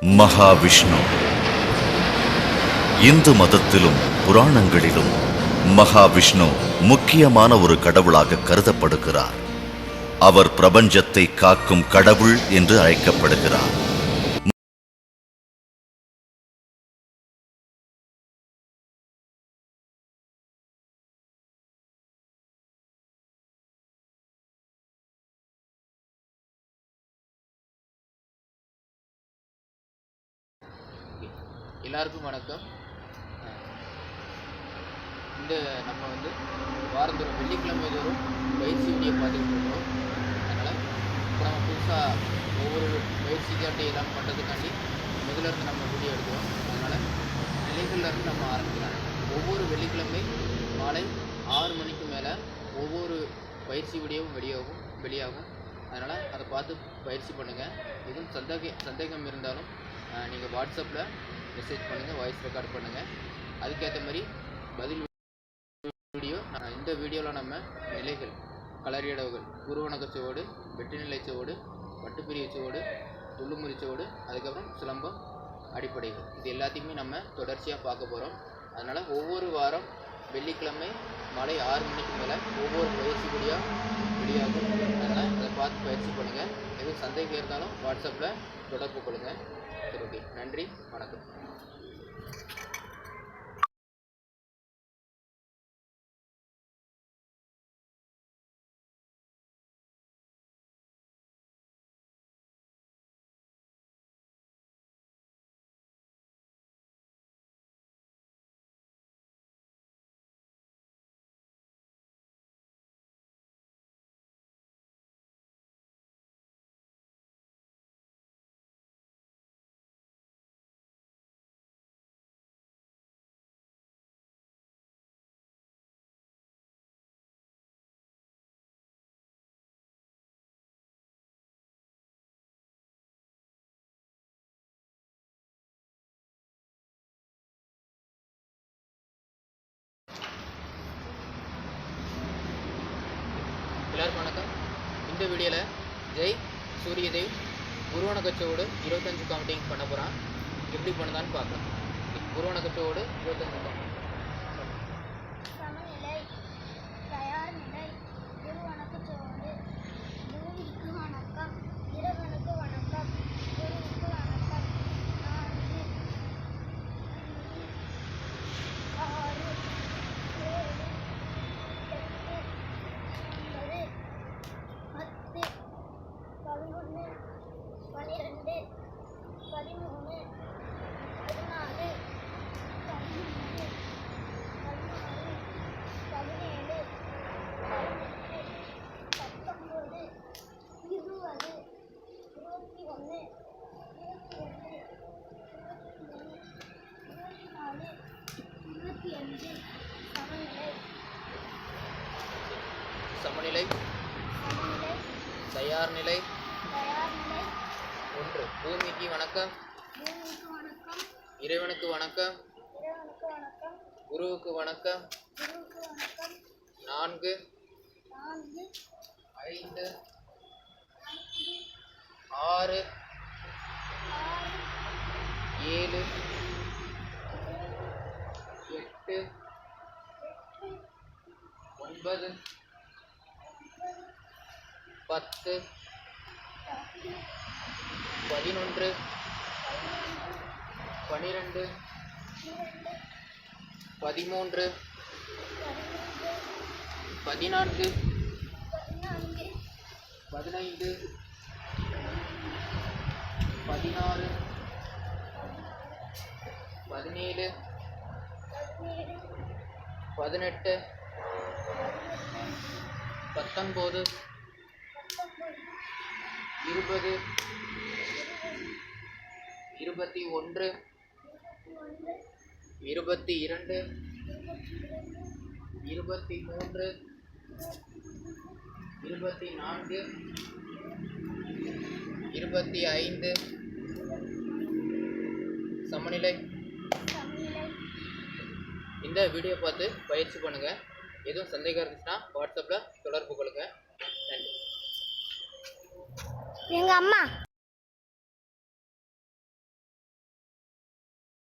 மகாவிஷ்ணு. இந்து மதத்திலும் புராணங்களிலும் மகாவிஷ்ணு முக்கியமான ஒரு கடவுளாக கருதப்படுகிறார். அவர் பிரபஞ்சத்தை காக்கும் கடவுள் என்று அழைக்கப்படுகிறார். எல்லாருக்கும் வணக்கம். இந்த நம்ம வந்து வாரந்தோறும் வெள்ளிக்கிழமை தோறும் பயிற்சி வீடியோ பார்த்துக்கிட்டு இருக்கோம். அதனால் இப்போ நம்ம புதுசாக ஒவ்வொரு பயிற்சிக்காண்டி எல்லாம் பண்ணுறதுக்காண்டி முதல்ல இருந்து நம்ம வீடியோ எடுக்கிறோம். அதனால் நிலைகள்லேருந்து நம்ம ஆரம்பிக்கலாம். ஒவ்வொரு வெள்ளிக்கிழமை மாலை ஆறு மணிக்கு மேலே ஒவ்வொரு பயிற்சி வீடியோவும் வெளியாகும் வெளியாகும். அதனால் அதை பார்த்து பயிற்சி பண்ணுங்கள் எதுவும் சந்தேக சந்தேகம் இருந்தாலும் நீங்கள் வாட்ஸ்அப்பில் மெசேஜ் பண்ணுங்கள் வாய்ஸ் ரெக்கார்ட் பண்ணுங்கள் அதுக்கேற்ற மாதிரி பதில் வீடியோ நான் இந்த வீடியோவில் நம்ம நிலைகள் களரியடவுகள் குருவணக்கச்சுவோடு வெட்டுநிலை சுவோடு வட்டுப்பிரிவு சுவோடு துள்ளுமுறி சுவோடு அதுக்கப்புறம் சிலம்பம் அடிப்படைகள். இது எல்லாத்தையுமே நம்ம தொடர்ச்சியாக பார்க்க போகிறோம் அதனால் ஒவ்வொரு வாரம் வெள்ளிக்கிழமை மாலை ஆறு மணிக்கு மேலே ஒவ்வொரு பயிற்சி கூடியாக வெளியாகும் அதனால் அதை பார்த்து பயிற்சி பண்ணுங்கள் எதுவும் சந்தேகம் இருந்தாலும் வாட்ஸ்அப்பில் தொடர்பு கொள்ளுங்கள் சரி ஓகே. நன்றி. வணக்கம். எல்லாருக்கும் வணக்கம். இந்த வீடியோவில் ஜெய் சூரியதேவ் குருவண கச்சோடு இருபத்தஞ்சு கவுண்டிங் பண்ண போகிறான் எப்படி பண்ணுதான்னு பார்க்கலாம். குருவண கச்சோடு இருபத்தஞ்சு காமெடி சமநிலை தயார் நிலை குரு வணக்கத்தோடு பூமிக்கு வணக்கம் இறைவனுக்கு வணக்கம் குருவுக்கு வணக்கம் நான்கு ஆறு ஏழு எட்டு ஒன்பது பத்து பதினொன்று பன்னிரெண்டு பதிமூணு பதினாலு பதினஞ்சு பதினாறு பதினேழு பதினெட்டு பத்தொம்பது இருபது இருபத்தி ஒன்று இருபத்தி ரெண்டு இருபத்தி மூணு இருபத்தி நாலு சமநிலை. சமநிலை தயார் நிலை. ஒன்று. பூமிக்கு வணக்கம். இறைவனுக்கு வணக்கம். குருவுக்கு வணக்கம். நான்கு. ஐந்து. ஆறு. ஏழு. ஒன்பது பத்து பதினொன்று பனிரெண்டு பதிமூன்று பதினான்கு பதினைந்து பதினாறு பதினேழு பதினெட்டு பத்தொன்பது பத்தொன்பது இருபது இருபத்தி ஒன்று இருபத்தி இரண்டு இருபத்தி மூன்று இருபத்தி நான்கு இருபத்தி ஐந்து. சமநிலை. இந்த வீடியோ பார்த்து பயிற்சி பண்ணுங்கள் எதுவும் சந்தேகம் இருந்துச்சுன்னா வாட்ஸ்அப்பில் தொடர்பு கொள்ளுங்கள் நன்றி. எங்கள் அம்மா.